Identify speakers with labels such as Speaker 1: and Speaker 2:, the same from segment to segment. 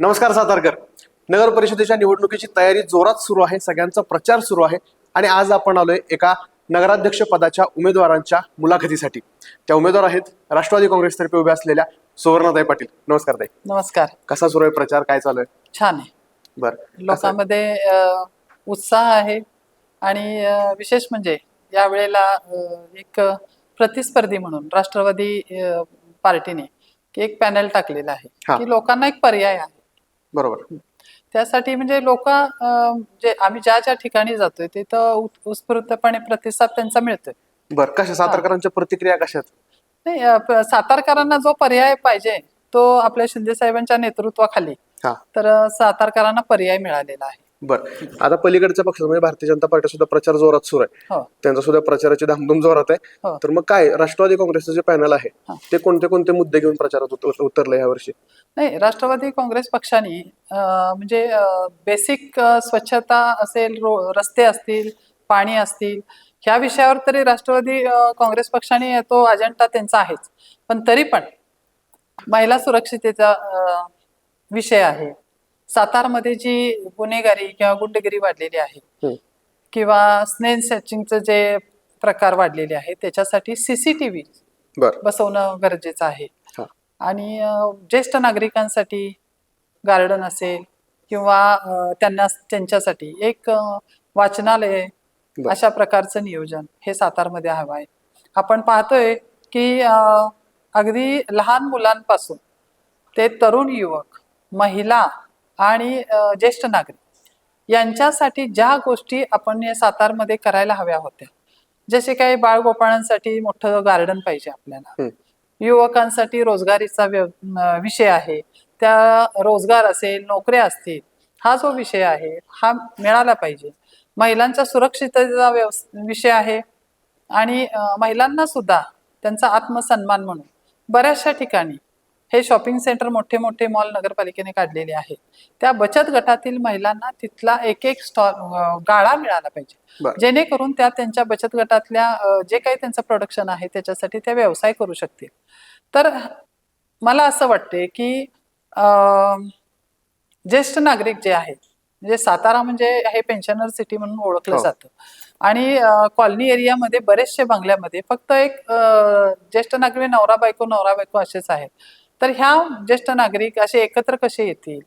Speaker 1: नमस्कार सातारकर. नगर परिषदेच्या निवडणुकीची तयारी जोरात सुरू आहे सगळ्यांचा प्रचार सुरू आहे आणि आज आपण आलोय एका नगराध्यक्ष पदाच्या उमेदवारांच्या मुलाखतीसाठी. त्या उमेदवार आहेत राष्ट्रवादी काँग्रेसतर्फे उभ्या असलेल्या सुवर्णाताई पाटील. नमस्कार ताई.
Speaker 2: नमस्कार.
Speaker 1: कसा सुरू आहे प्रचार? काय चालू आहे?
Speaker 2: छान आहे.
Speaker 1: बरं.
Speaker 2: लोकांमध्ये उत्साह आहे आणि विशेष म्हणजे यावेळेला अ, एक प्रतिस्पर्धी म्हणून राष्ट्रवादी पार्टीने एक पॅनल टाकलेला. आहे की लोकांना एक पर्याय आहे.
Speaker 1: बरोबर.
Speaker 2: त्यासाठी म्हणजे लोक जे आम्ही ज्या ज्या ठिकाणी जातोय तिथं उत- उत्स्फूर्तपणे प्रतिसाद त्यांचा मिळतोय.
Speaker 1: बरं कशा सातारकरांच्या प्रतिक्रिया कशात?
Speaker 2: नाही सातारकरांना जो पर्याय पाहिजे तो आपल्या शिंदे साहेबांच्या नेतृत्वाखाली. तर सातारकरांना पर्याय मिळालेला आहे.
Speaker 1: बरं. आता पलीकडच्या पक्षात म्हणजे भारतीय जनता पार्टी सुद्धा प्रचार जोरात सुरू आहे.
Speaker 2: हो.
Speaker 1: त्यांचा सुद्धा प्रचाराची धामधूम जोरात आहे.
Speaker 2: हो.
Speaker 1: तर मग काय राष्ट्रवादी काँग्रेसचं जे पॅनल आहे. ते कोणते कोणते मुद्दे घेऊन प्रचारात उत- उतरले या वर्षी
Speaker 2: नाही राष्ट्रवादी काँग्रेस पक्षाने म्हणजे बेसिक स्वच्छता असेल रस्ते असतील पाणी असतील ह्या विषयावर तरी राष्ट्रवादी काँग्रेस पक्षाने तो अजेंडा त्यांचा आहेच. पण तरी पण महिला सुरक्षितेचा विषय आहे. सातारमध्ये जी गुन्हेगारी किंवा गुंडगिरी वाढलेली आहे. किंवा स्नेन सॅचिंगचं जे प्रकार वाढलेले आहे त्याच्यासाठी सीसीटीव्ही बसवणं गरजेचं आहे. आणि ज्येष्ठ नागरिकांसाठी गार्डन असेल किंवा त्यांना त्यांच्यासाठी एक वाचनालय. अशा प्रकारचं नियोजन हे सातारमध्ये हवं आहे आपण पाहतोय की अगदी लहान मुलांपासून ते तरुण युवक महिला आणि ज्येष्ठ नागरिक यांच्यासाठी ज्या गोष्टी आपण या सातारमध्ये करायला हव्या होत्या. जसे काही बाळगोपाळांसाठी मोठं गार्डन पाहिजे आपल्याला. युवकांसाठी रोजगारीचा विषय आहे. त्या रोजगार असेल नोकऱ्या असतील हा जो विषय आहे हा मिळाला पाहिजे. महिलांच्या सुरक्षिततेचा विषय आहे. आणि महिलांना सुद्धा त्यांचा आत्मसन्मान म्हणून बऱ्याचशा ठिकाणी हे शॉपिंग सेंटर मोठे मोठे मॉल नगरपालिकेने काढलेले आहेत. त्या बचत गटातील महिलांना तिथला एक एक स्टॉल गाळा मिळाला पाहिजे. जेणेकरून त्या त्यांच्या बचत गटातल्या जे काही त्यांचं प्रोडक्शन आहे त्याच्यासाठी त्या व्यवसाय करू शकतील. तर मला असं वाटते की ज्येष्ठ नागरिक जे आहेत म्हणजे सातारा म्हणजे हे पेन्शनर सिटी म्हणून ओळखलं
Speaker 1: हो.
Speaker 2: जातं. आणि कॉलनी एरियामध्ये बरेचसे बंगल्यामध्ये फक्त एक ज्येष्ठ नागरिक नवरा बायको नवरा बायको असेच आहेत. तर ह्या ज्येष्ठ नागरिक असे एकत्र कसे येतील?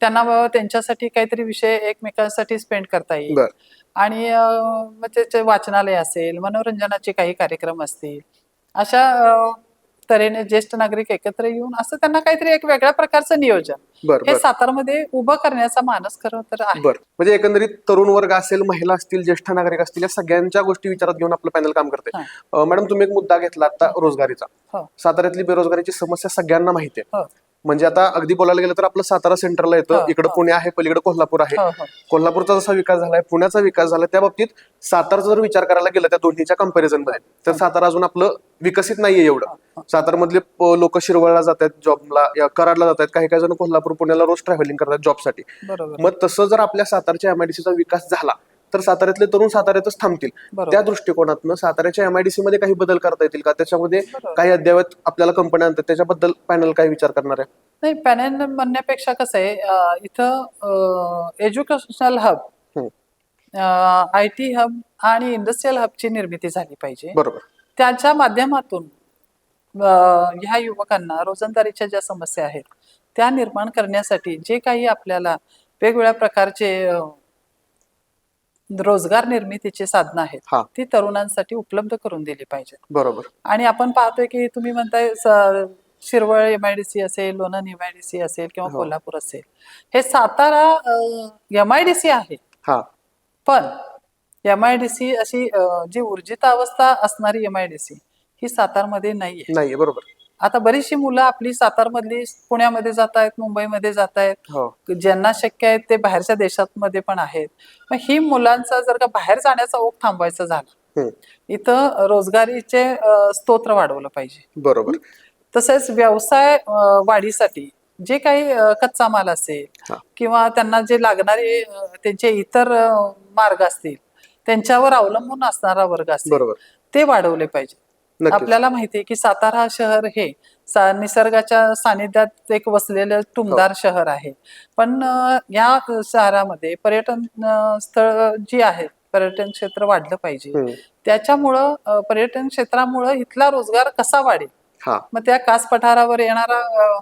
Speaker 2: त्यांना बाबा त्यांच्यासाठी काहीतरी विषय एकमेकांसाठी स्पेंड करता येईल. आणि अं, मग त्याचे वाचनालय असेल मनोरंजनाचे काही कार्यक्रम असतील अशा तऱ्हेने ज्येष्ठ नागरिक एकत्र येऊन असं त्यांना काहीतरी एक वेगळ्या प्रकारचं नियोजन.
Speaker 1: बर
Speaker 2: हे सातारमध्ये उभं करण्याचा मानस खरं तर आहे.
Speaker 1: म्हणजे एकंदरीत तरुण वर्ग असेल महिला असतील ज्येष्ठ नागरिक असतील या सगळ्यांच्या गोष्टी विचारात घेऊन आपलं पॅनल काम करते. मॅडम तुम्ही एक मुद्दा घेतला आता रोजगारीचा.
Speaker 2: हो.
Speaker 1: साताऱ्यातली बेरोजगारीची समस्या सगळ्यांना माहिती आहे.
Speaker 2: हो.
Speaker 1: म्हणजे आता अगदी बोलायला गेलं तर आपलं सातारा सेंटरला येतं
Speaker 2: हो,
Speaker 1: इकडे
Speaker 2: हो.
Speaker 1: पुणे आहे पलीकडे कोल्हापूर आहे.
Speaker 2: हो
Speaker 1: कोल्हापूरचा जसा विकास झालाय पुण्याचा विकास झालाय त्या बाबतीत सातारचा जर विचार करायला गेलं त्या दोन्हीच्या कंपॅरिझनमध्ये तर सातारा अजून आपलं विकसित नाहीये एवढं. सातारमधले लोक शिरवळला जातात जॉबला कराडला जातात काही काही जण कोल्हापूर पुण्याला रोज ट्रॅव्हलिंग करतात जॉबसाठी मग तसं जर आपल्या सातारच्या एमआयडीसीचा विकास झाला तर साताऱ्यातले तरुण साताऱ्यातच थांबतील. त्या दृष्टिकोनातनं साताऱ्याच्या एमआयडीसी मध्ये काही बदल करता येतील का त्याच्यामध्ये. काही अद्ययावत आपल्याला कंपन्या आणतात त्याच्याबद्दल पॅनल काय विचार करणार आहे
Speaker 2: नाही पॅनल म्हणण्यापेक्षा कसं आहे इथं educational hub. I T hub आणि इंडस्ट्रीयल हबची निर्मिती झाली पाहिजे
Speaker 1: बरोबर
Speaker 2: त्याच्या माध्यमातून ह्या युवकांना रोजंदारीच्या ज्या समस्या आहेत त्या निर्माण करण्यासाठी जे काही आपल्याला वेगवेगळ्या प्रकारचे रोजगार निर्मितीची साधनं आहेत.
Speaker 1: हा.
Speaker 2: ती तरुणांसाठी उपलब्ध करून दिली पाहिजेत.
Speaker 1: बरोबर.
Speaker 2: आणि आपण पाहतोय की तुम्ही म्हणताय स- शिरवळ एमआयडीसी असेल लोणन एमआयडीसी असेल किंवा
Speaker 1: हो.
Speaker 2: कोल्हापूर असेल. हे सातारा एमआयडीसी आहे.
Speaker 1: हा.
Speaker 2: पण एमआयडीसी अशी अं, जी ऊर्जित अवस्था असणारी एमआयडीसी ही सातारमध्ये नाहीये.
Speaker 1: नाहीये बरोबर.
Speaker 2: आता बरीचशी मुलं आपली सातारमधली पुण्यामध्ये जात आहेत मुंबईमध्ये जात आहेत.
Speaker 1: हो.
Speaker 2: ज्यांना शक्य आहे ते बाहेरच्या देशांमध्ये पण आहेत. मग ही मुलांचा जर का बाहेर जाण्याचा ओघ थांबवायचा झाला. इथं रोजगारीचे स्तोत्र वाढवलं पाहिजे.
Speaker 1: बरोबर.
Speaker 2: तसेच व्यवसाय वाढीसाठी जे काही कच्चा माल असेल. किंवा त्यांना जे लागणारे त्यांचे इतर मार्ग असतील त्यांच्यावर अवलंबून असणारा वर्ग असेल
Speaker 1: बरोबर.
Speaker 2: ते वाढवले पाहिजे. आपल्याला माहिती आहे की सातारा शहर हे सा- निसर्गाच्या सानिध्यात एक वसलेलं टुमदार शहर आहे. पण या शहरामध्ये पर्यटन स्थळ जी आहेत पर्यटन क्षेत्र वाढलं पाहिजे. त्याच्यामुळं पर्यटन क्षेत्रामुळं इथला रोजगार कसा वाढेल?
Speaker 1: हा.
Speaker 2: मग त्या कास पठारावर येणारा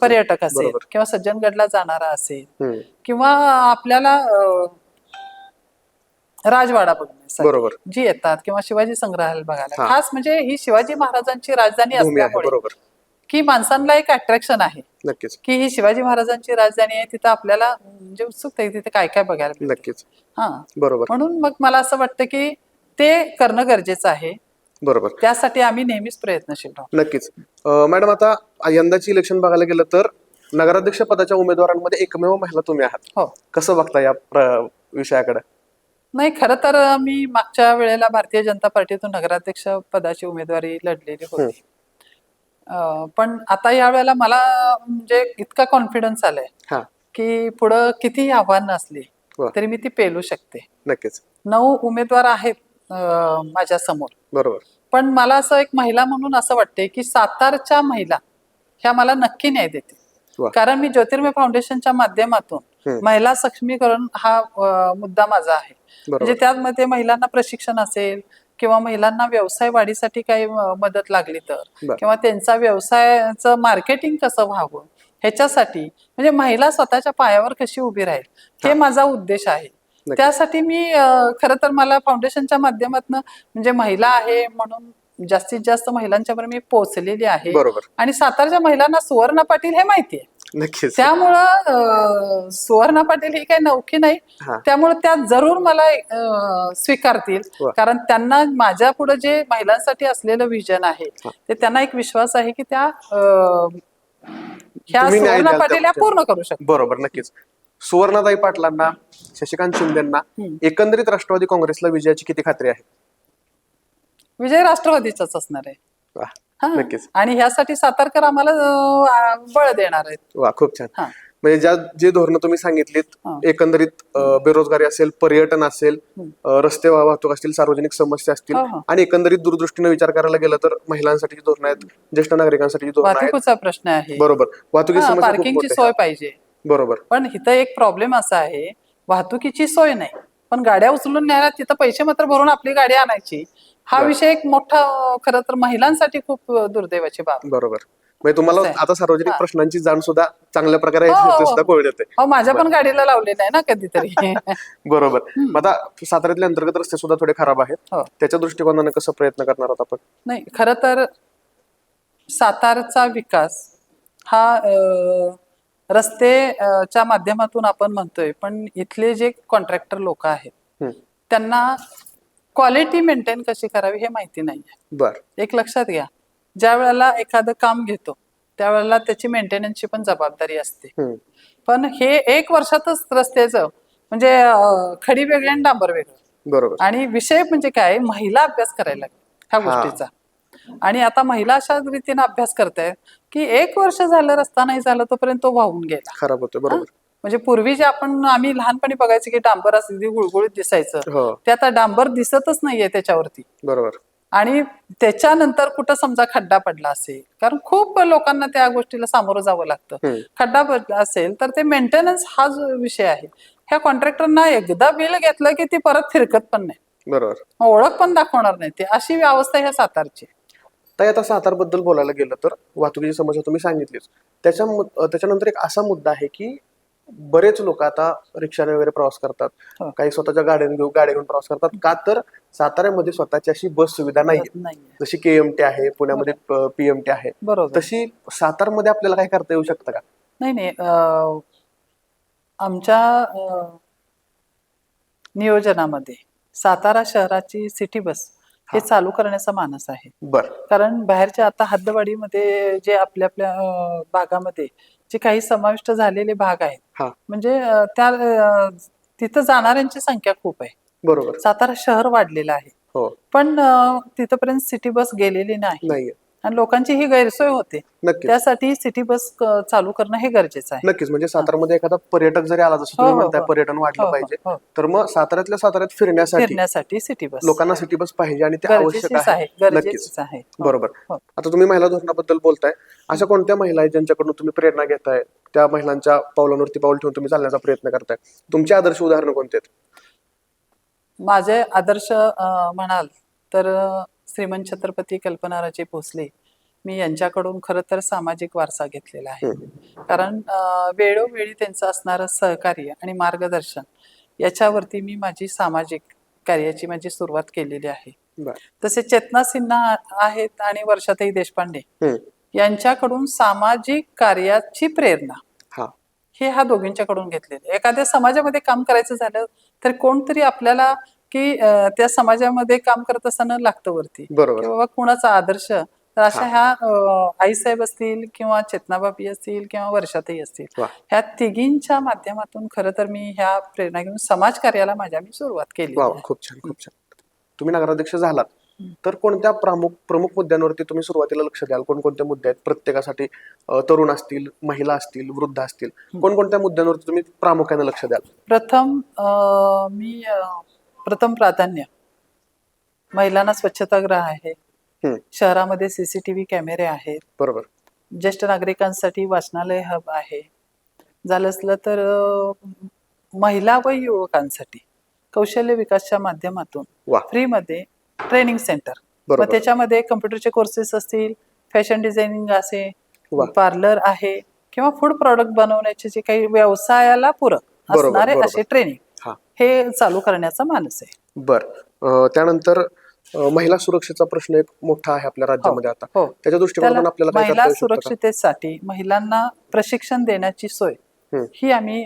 Speaker 1: पर्यटक
Speaker 2: असेल. किंवा सज्जनगडला जाणारा असेल. किंवा आपल्याला राजवाडा बघण्यासाठी.
Speaker 1: बरोबर.
Speaker 2: जी येतात किंवा शिवाजी संग्रहालय बघायला. खास म्हणजे ही शिवाजी महाराजांची राजधानी
Speaker 1: भूमी आहे
Speaker 2: असल्यामुळे
Speaker 1: बरोबर.
Speaker 2: की माणसांना एक अट्रॅक्शन आहे.
Speaker 1: नक्कीच.
Speaker 2: की ही शिवाजी महाराजांची राजधानी आहे तिथं आपल्याला म्हणजे उत्सुकता आहे तिथे काय काय बघायला.
Speaker 1: नक्कीच.
Speaker 2: हा.
Speaker 1: बरोबर.
Speaker 2: म्हणून मग मला असं वाटतं की ते करणं गरजेचं आहे.
Speaker 1: बरोबर.
Speaker 2: त्यासाठी आम्ही नेहमीच प्रयत्नशील राहू.
Speaker 1: नक्कीच. अं, मॅडम आता यंदाची इलेक्शन बघायला गेलं तर नगराध्यक्ष पदाच्या उमेदवारांमध्ये एकमेव महिला तुम्ही आहात.
Speaker 2: हो.
Speaker 1: कसं बघता या प्र- विषयाकडे?
Speaker 2: नाही खरं तर मी मागच्या वेळेला भारतीय जनता पार्टीतून नगराध्यक्ष पदाची उमेदवारी लढलेली होती. पण आता या वेळेला मला म्हणजे इतका कॉन्फिडन्स आलाय
Speaker 1: हा.
Speaker 2: की पुढं कितीही आव्हानं असली. तरी मी ती पेलू शकते.
Speaker 1: नक्कीच.
Speaker 2: नऊ उमेदवार आहेत माझ्यासमोर.
Speaker 1: बरोबर.
Speaker 2: पण मला असं एक महिला म्हणून असं वाटते की सातारच्या महिला ह्या मला नक्की न्याय देतील.
Speaker 1: वा.
Speaker 2: कारण मी ज्योतिर्मय फाउंडेशनच्या माध्यमातून
Speaker 1: हम्म.
Speaker 2: महिला सक्षमीकरण हा अं, मुद्दा माझा आहे म्हणजे
Speaker 1: बरोबर
Speaker 2: त्यामध्ये महिलांना प्रशिक्षण असेल किंवा महिलांना व्यवसाय वाढीसाठी काही अं, मदत लागली तर
Speaker 1: बर.
Speaker 2: किंवा त्यांचा व्यवसायाचं मार्केटिंग कसं व्हावं ह्याच्यासाठी म्हणजे महिला स्वतःच्या पायावर कशी उभी राहील हे माझा उद्देश आहे. त्यासाठी मी अं, खरं तर मला फाउंडेशनच्या माध्यमातून म्हणजे महिला आहे म्हणून जास्तीत जास्त महिलांच्यापर्यंत मी पोहोचलेली आहे
Speaker 1: बरोबर
Speaker 2: आणि सातारच्या महिलांना सुवर्णा पाटील हे माहिती आहे
Speaker 1: नक्कीच
Speaker 2: त्यामुळं सुवर्णा पाटील ही काही नौकी नाही. त्यामुळे त्या जरूर मला स्वीकारतील. कारण त्यांना माझ्या पुढे जे महिलांसाठी असलेलं विजन आहे. ते त्यांना एक विश्वास आहे की त्या ह्या सुवर्णा पाटील ह्या. पूर्ण करू शकतात
Speaker 1: बरोबर नक्कीच सुवर्णाताई पाटलांना शशिकांत शिंदेना. एकंदरीत राष्ट्रवादी काँग्रेसला विजयाची किती खात्री आहे
Speaker 2: विजय राष्ट्रवादीचाच असणार आहे
Speaker 1: वा
Speaker 2: हा.
Speaker 1: नक्कीच
Speaker 2: आणि ह्यासाठी सातारकर आम्हाला अं, बळ देणार आहेत
Speaker 1: वा खूप छान
Speaker 2: हा.
Speaker 1: म्हणजे ज्या जे धोरणं तुम्ही सांगितलीत. एकंदरीत अं, बेरोजगारी असेल पर्यटन असेल अं, रस्ते वा- वाहतूक असतील सार्वजनिक समस्या असतील
Speaker 2: हो, हो.
Speaker 1: आणि एकंदरीत दूरदृष्टीने विचार करायला गेलं तर महिलांसाठी धोरणं आहेत ज्येष्ठ नागरिकांसाठी धोरणं आहेत
Speaker 2: वाहतुकीचा प्रश्न आहे
Speaker 1: बरोबर वाहतुकी
Speaker 2: हा,
Speaker 1: समस्या खूप
Speaker 2: पार्किंगची
Speaker 1: मोठी
Speaker 2: सोय. पाहिजे
Speaker 1: बरोबर
Speaker 2: पण इथं एक प्रॉब्लेम असा आहे वाहतुकीची सोय नाही पण गाड्या उचलून न्यायला तिथं पैसे मात्र भरून आपली गाडी आणायची हा
Speaker 1: बरं.
Speaker 2: विषय एक मोठा खरं तर महिलांसाठी खूप दुर्दैवाची बाब.
Speaker 1: बरोबर म्हणजे तुम्हाला
Speaker 2: असं आहे.
Speaker 1: आता सार्वजनिक
Speaker 2: हा.
Speaker 1: प्रश्नांची जाण सुद्धा चांगल्या प्रकारे
Speaker 2: हो, हो, हो.
Speaker 1: सुद्धा कळू येते
Speaker 2: हो माझ्या पण गाडीला लावलेलं आहे ना कधीतरी
Speaker 1: बरोबर मग आता साताऱ्यातले अंतर्गत रस्ते सुद्धा थोडे खराब आहेत
Speaker 2: हो
Speaker 1: त्याच्या दृष्टिकोनाने कसं प्रयत्न करणार आहोत आपण
Speaker 2: नाही खरं तर सातारचा विकास हा अं, रस्ते च्या माध्यमातून आपण म्हणतोय पण इथले जे कॉन्ट्रॅक्टर लोक आहेत. त्यांना क्वालिटी मेंटेन कशी करावी हे माहिती नाही
Speaker 1: बर
Speaker 2: एक लक्षात घ्या ज्या वेळेला एखादं काम घेतो त्यावेळेला त्याची मेंटेनन्सची पण जबाबदारी असते. पण हे एक वर्षातच रस्त्याचं म्हणजे खडी वेगळी आणि डांबर वेगळं
Speaker 1: बरोबर
Speaker 2: आणि विषय म्हणजे काय महिला अभ्यास करायला ह्या. गोष्टीचा आणि आता महिला अशा रीतीने अभ्यास करतायत की एक वर्ष झालं रस्ता नाही झाला तोपर्यंत तो वाहून गेला.
Speaker 1: खराब होतोय बरोबर.
Speaker 2: म्हणजे पूर्वी जे आपण आम्ही लहानपणी बघायचं की डांबर अगदी गुळगुळीत दिसायचं.
Speaker 1: हो.
Speaker 2: ते आता डांबर दिसतच नाहीये त्याच्यावरती.
Speaker 1: बरोबर.
Speaker 2: आणि त्याच्यानंतर कुठं समजा खड्डा पडला असेल कारण खूप लोकांना त्या गोष्टीला सामोरं जावं लागतं. खड्डा पडला असेल तर ते मेंटेनन्स हा जो विषय आहे ह्या कॉन्ट्रॅक्टरना एकदा बिल घेतलं की ती परत फिरकत पण नाही.
Speaker 1: बरोबर.
Speaker 2: ओळख पण दाखवणार नाही. ते अशी अवस्था ह्या सातारची.
Speaker 1: ताई आता सातारबद्दल बोलायला गेलं तर वाहतुकीची समस्या तुम्ही सांगितलीच. त्याच्या त्याच्यानंतर एक असा मुद्दा आहे की बरेच लोक आता रिक्षाने वगैरे प्रवास करतात. काही स्वतःच्या गाड्याने घेऊन गाड्या घेऊन प्रवास करतात. का तर साताऱ्यामध्ये स्वतःची अशी बस सुविधा नाही जशी केएमटी आहे पुण्यामध्ये पीएमटी आहे.
Speaker 2: बरोबर.
Speaker 1: तशी सातारमध्ये आपल्याला काय करता येऊ शकतं का?
Speaker 2: नाही नाही आमच्या नियोजनामध्ये सातारा शहराची सिटी बस हे चालू करण्याचा मानस आहे.
Speaker 1: बर.
Speaker 2: कारण बाहेरच्या आता हद्दवाडीमध्ये जे आपल्या आपल्या भागामध्ये जे काही समाविष्ट झालेले भाग आहेत.
Speaker 1: हा.
Speaker 2: म्हणजे त्या तिथं जाणाऱ्यांची संख्या खूप आहे.
Speaker 1: बरोबर.
Speaker 2: सातारा शहर वाढलेलं आहे.
Speaker 1: हो.
Speaker 2: पण तिथपर्यंत सिटी बस गेलेली नाही. आणि लोकांची ही गैरसोय होते.
Speaker 1: नक्कीच.
Speaker 2: त्यासाठी सिटी बस चालू करणं हे गरजेचं आहे.
Speaker 1: नक्कीच. म्हणजे सातारामध्ये एखादा पर्यटक जरी आला जसं
Speaker 2: हो,
Speaker 1: तुम्ही
Speaker 2: हो,
Speaker 1: म्हणताय
Speaker 2: हो.
Speaker 1: पर्यटन वाढलं
Speaker 2: हो, हो,
Speaker 1: पाहिजे
Speaker 2: हो.
Speaker 1: तर मग साताऱ्यातल्या साताऱ्यात फिरण्यासाठी
Speaker 2: फिरण्यासाठी सिटी बस.
Speaker 1: लोकांना सिटी बस पाहिजे आणि ते आवश्यक आहे. नक्कीच.
Speaker 2: आहे. हो.
Speaker 1: बरोबर.
Speaker 2: हो.
Speaker 1: आता तुम्ही महिला धोरणाबद्दल बोलताय. अशा कोणत्या महिला आहेत ज्यांच्याकडून तुम्ही प्रेरणा घेताय? त्या महिलांच्या पावलांवरती पाऊल ठेवून तुम्ही चालण्याचा प्रयत्न करताय. तुमचे आदर्श उदाहरण कोणते आहेत?
Speaker 2: माझे आदर्श म्हणाल तर श्रीमंत छत्रपती कल्पनाराजे भोसले मी यांच्याकडून खरं तर सामाजिक वारसा घेतलेला आहे. कारण वेळोवेळी त्यांचं असणारं सहकार्य आणि मार्गदर्शन याच्यावरती मी माझी सामाजिक कार्याची माझी सुरुवात केलेली आहे. तसे चेतना सिन्हा आहेत आणि वर्षाताई देशपांडे. यांच्याकडून सामाजिक कार्याची प्रेरणा
Speaker 1: हा.
Speaker 2: हे ह्या दोघींच्याकडून घेतलेले एखाद्या समाजामध्ये काम करायचं झालं तर कोणतरी आपल्याला की त्या समाजामध्ये काम करत असताना लागतं वरती.
Speaker 1: बरोबर.
Speaker 2: बाबा कुणाचा आदर्श? तर अशा ह्या अं, आईसाहेब असतील किंवा चेतनाबाबी असतील किंवा वर्षाताई असतील. ह्या तिघींच्या माध्यमातून खरं तर मी ह्या प्रेरणा घेऊन समाज कार्याला माझ्या मी सुरुवात केली.
Speaker 1: खूप छान खूप छान. तुम्ही नगराध्यक्ष झालात. तर कोणत्या प्रमुख प्रमुख मुद्द्यांवरती तुम्ही सुरुवातीला लक्ष द्याल? कोणकोणते मुद्दे आहेत? प्रत्येकासाठी तरुण असतील महिला असतील वृद्ध असतील कोणकोणत्या मुद्द्यांवरती तुम्ही प्रामुख्याने लक्ष द्याल?
Speaker 2: प्रथम मी प्रथम प्राधान्य. महिलांना स्वच्छतागृह आहे.
Speaker 1: हम्म,
Speaker 2: शहरामध्ये सीसीटीव्ही कॅमेरे आहेत.
Speaker 1: बरोबर.
Speaker 2: ज्येष्ठ नागरिकांसाठी वाचनालय हब आहे. झालं असलं तर अं, महिला व युवकांसाठी कौशल्य विकासच्या माध्यमातून
Speaker 1: वा.
Speaker 2: फ्रीमध्ये ट्रेनिंग सेंटर.
Speaker 1: बरोबर.
Speaker 2: त्याच्यामध्ये कम्प्युटरचे कोर्सेस असतील फॅशन डिझायनिंग असे
Speaker 1: वा.
Speaker 2: पार्लर आहे किंवा फूड प्रॉडक्ट बनवण्याचे जे काही व्यवसायाला पूरक
Speaker 1: बरोबर,
Speaker 2: असणारे
Speaker 1: बरोबर.
Speaker 2: असे ट्रेनिंग.
Speaker 1: हा
Speaker 2: हे चालू करण्याचा मानस आहे
Speaker 1: बर त्यानंतर महिला सुरक्षेचा प्रश्न एक मोठा आहे आपल्या राज्यामध्ये आता
Speaker 2: हो
Speaker 1: त्याच्या दृष्टिकोनातून आपल्याला
Speaker 2: महिला? सुरक्षितेसाठी महिलांना प्रशिक्षण देण्याची सोय. ही आम्ही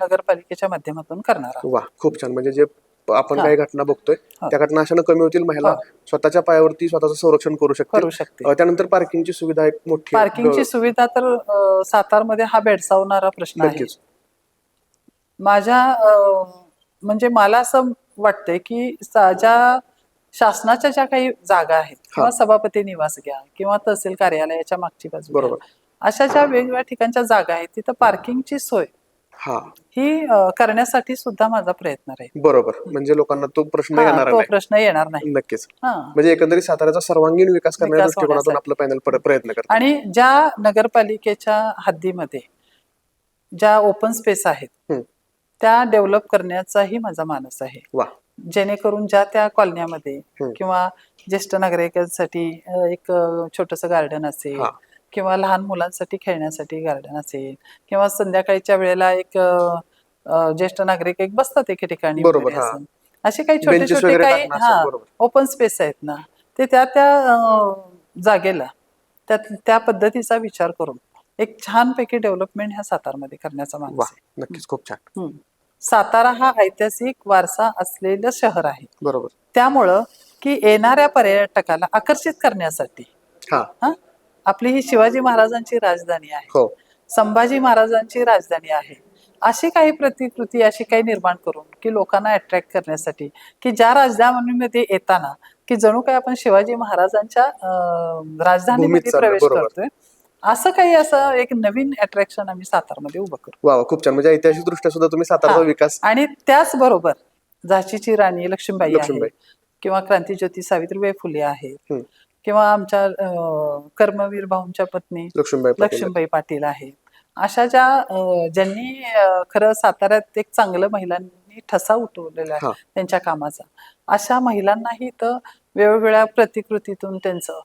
Speaker 2: नगरपालिकेच्या माध्यमातून करणार
Speaker 1: वा खूप छान म्हणजे जे आपण
Speaker 2: हा.
Speaker 1: काही घटना बघतोय
Speaker 2: हा.
Speaker 1: त्या घटना अशानं कमी होतील महिला
Speaker 2: हा.
Speaker 1: स्वतःच्या पायावरती स्वतःचं संरक्षण करू
Speaker 2: करू शकते
Speaker 1: त्यानंतर पार्किंगची सुविधा एक मोठी.
Speaker 2: पार्किंगची सुविधा तर सातारमध्ये हा भेडसावणारा प्रश्न आहे माझ्या म्हणजे मला असं वाटतंय की ज्या शासनाच्या ज्या काही जागा आहेत किंवा सभापती निवास घ्या किंवा तहसील कार्यालयाच्या मागची बाजू.
Speaker 1: बरोबर.
Speaker 2: अशा ज्या वेगवेगळ्या ठिकाणच्या जागा आहेत तिथं पार्किंगची सोय
Speaker 1: हा
Speaker 2: ही करण्यासाठी सुद्धा माझा प्रयत्न राहील
Speaker 1: बरोबर म्हणजे लोकांना तो प्रश्न येणार
Speaker 2: तो
Speaker 1: नाही
Speaker 2: प्रश्न येणार नाही
Speaker 1: नक्कीच
Speaker 2: हा
Speaker 1: म्हणजे एकंदरीत साताऱ्याचा सर्वांगीण विकास करण्याच्या दृष्टिकोनातून. आपलं पॅनल प्रयत्न करतं
Speaker 2: आणि ज्या नगरपालिकेच्या हद्दीमध्ये ज्या ओपन स्पेस आहेत. त्या डेव्हलप करण्याचाही माझा मानस आहे
Speaker 1: वा
Speaker 2: जेणेकरून ज्या त्या कॉलन्यामध्ये. किंवा ज्येष्ठ नागरिकांसाठी एक छोटस गार्डन असेल. किंवा लहान मुलांसाठी खेळण्यासाठी गार्डन असेल किंवा संध्याकाळच्या वेळेला एक ज्येष्ठ नागरिक एक बसतात एके ठिकाणी. असं. काही छोटे छोटे काही हा. ओपन स्पेस आहेत ना ते त्या त्या जागेला त्या त्या पद्धतीचा विचार करून एक छानपैकी डेव्हलपमेंट ह्या सातारमध्ये करण्याचा मानस आहे
Speaker 1: नक्कीच खूप छान.
Speaker 2: सातारा हा ऐतिहासिक वारसा असलेलं शहर आहे.
Speaker 1: बरोबर.
Speaker 2: त्यामुळं की येणाऱ्या पर्यटकाला आकर्षित करण्यासाठी
Speaker 1: हा.
Speaker 2: हा आपली ही शिवाजी महाराजांची राजधानी आहे.
Speaker 1: हो.
Speaker 2: संभाजी महाराजांची राजधानी आहे. अशी काही प्रतिकृती अशी काही निर्माण करून की लोकांना अट्रॅक्ट करण्यासाठी की ज्या राजधानीमध्ये येताना की जणू काही आपण शिवाजी महाराजांच्या राजधानीमध्ये प्रवेश. करतोय असं काही असं एक नवीन अट्रॅक्शन आम्ही सातारमध्ये उभं करू
Speaker 1: वा वा, खूप छान म्हणजे ऐतिहासिक दृष्ट्या सुद्धा तुम्ही साताराचा
Speaker 2: हा.
Speaker 1: विकास
Speaker 2: आणि त्याचबरोबर झाशीची राणी लक्ष्मीबाई आहे
Speaker 1: लक्ष्मीबाई.
Speaker 2: किंवा क्रांतीज्योती सावित्रीबाई फुले आहेत
Speaker 1: हम्म.
Speaker 2: किंवा आमच्या अं, कर्मवीर भाऊंच्या पत्नी
Speaker 1: लक्ष्मीबाई पाटील
Speaker 2: लक्ष्मीबाई पाटील आहेत अशा ज्या अं, ज्यांनी अं, खरं साताऱ्यात एक चांगलं महिलांनी ठसा उठवलेला आहे. त्यांच्या कामाचा अशा महिलांनाही तर वेगवेगळ्या प्रतिकृतीतून त्यांचं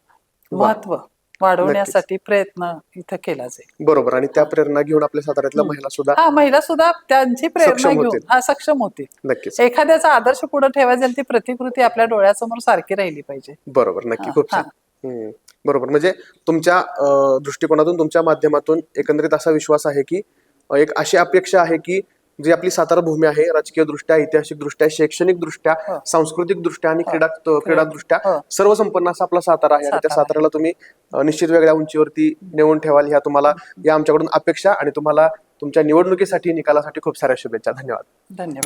Speaker 2: महत्त्व वाढवण्यासाठी प्रयत्न इथं केला जाईल.
Speaker 1: बरोबर. आणि त्या प्रेरणा घेऊन आपल्या साताऱ्यातल्या महिला सुद्धा
Speaker 2: हा महिला सुद्धा त्यांची प्रेरणा घेऊन. हा सक्षम होतील.
Speaker 1: नक्कीच.
Speaker 2: एखाद्याचा आदर्श पुढे ठेवायचा ती प्रतिकृती आपल्या डोळ्यासमोर सारखी राहिली पाहिजे.
Speaker 1: बरोबर. नक्की खूप. छान. हम्म. बरोबर. म्हणजे तुमच्या अं, दृष्टिकोनातून तुमच्या माध्यमातून एकंदरीत असा विश्वास आहे की अं, एक अशी अपेक्षा आहे की जी आपली सातारा भूमी आहे राजकीय दृष्ट्या ऐतिहासिक दृष्ट्या शैक्षणिक दृष्ट्या. सांस्कृतिक दृष्ट्या आणि क्रीडा क्रीडा दृष्ट्या. सर्व संपन्न असा आपला सातारा आहे. आणि त्या. साताऱ्याला तुम्ही निश्चित वेगळ्या उंचीवरती नेऊन ठेवाल ह्या तुम्हाला या आमच्याकडून अपेक्षा आणि तुम्हाला तुमच्या निवडणुकीसाठी निकालासाठी खूप साऱ्या शुभेच्छा. धन्यवाद.
Speaker 2: धन्यवाद.